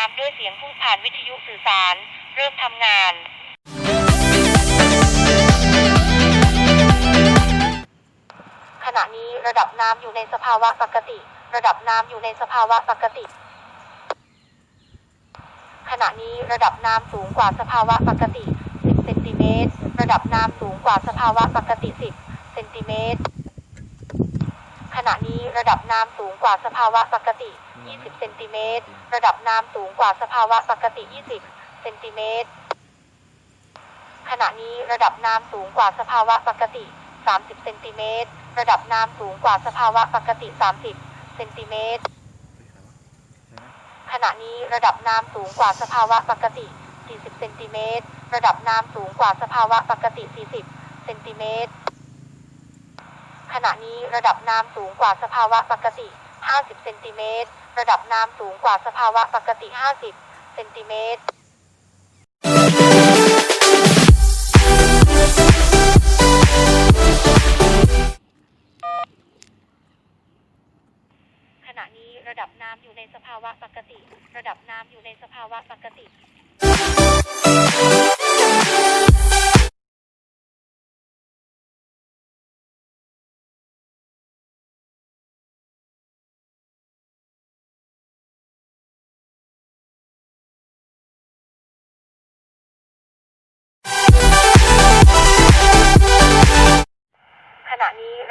ามด้วยเสียงผู้ผ่านวิทยุสื่อสาร เริ่มทำงาน ขณะนี้ระดับน้ำอยู่ในสภาวะปกติ ระดับน้ำอยู่ในสภาวะปกติ ขณะนี้ระดับน้ำสูงกว่าสภาวะปกติ 10 เซนติเมตร ระดับน้ำสูงกว่าสภาวะปกติ 10 เซนติเมตร ขณะนี้ระดับน้ำสูงกว่าสภาวะปกติ 20 เซนติเมตร ระดับน้ำสูงกว่าสภาวะปกติ 20 เซนติเมตร ขณะนี้ระดับน้ำสูงกว่าสภาวะปกติ 30 เซนติเมตร ระดับน้ำสูงกว่าสภาวะปกติ 30 เซนติเมตร ขณะนี้ระดับน้ำสูงกว่าสภาวะปกติ 40 เซนติเมตร ระดับน้ำสูงกว่าสภาวะปกติ 40 เซนติเมตร ขณะนี้ระดับน้ำสูงกว่าสภาวะปกติ 50 เซนติเมตร ระดับน้ำสูงกว่าสภาวะปกติ 50 เซนติเมตรขณะนี้ระดับน้ำอยู่ในสภาวะปกติ ระดับน้ำอยู่ในสภาวะปกติ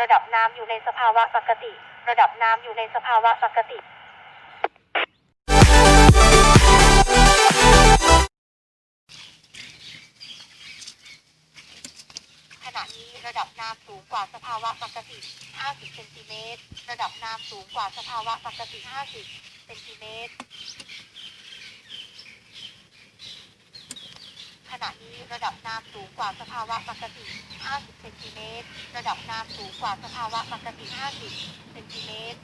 ระดับน้ำอยู่ในสภาวะปกติ ระดับน้ำอยู่ในสภาวะปกติ ขณะนี้ระดับน้ำสูงกว่าสภาวะปกติ 50 เซนติเมตร ระดับน้ำสูงกว่าสภาวะปกติ 50 เซนติเมตร ขณะนี้ ระดับน้ำสูงกว่าสภาวะปกติ 50 เซนติเมตร ระดับน้ำสูงกว่าสภาวะปกติ 50 เซนติเมตร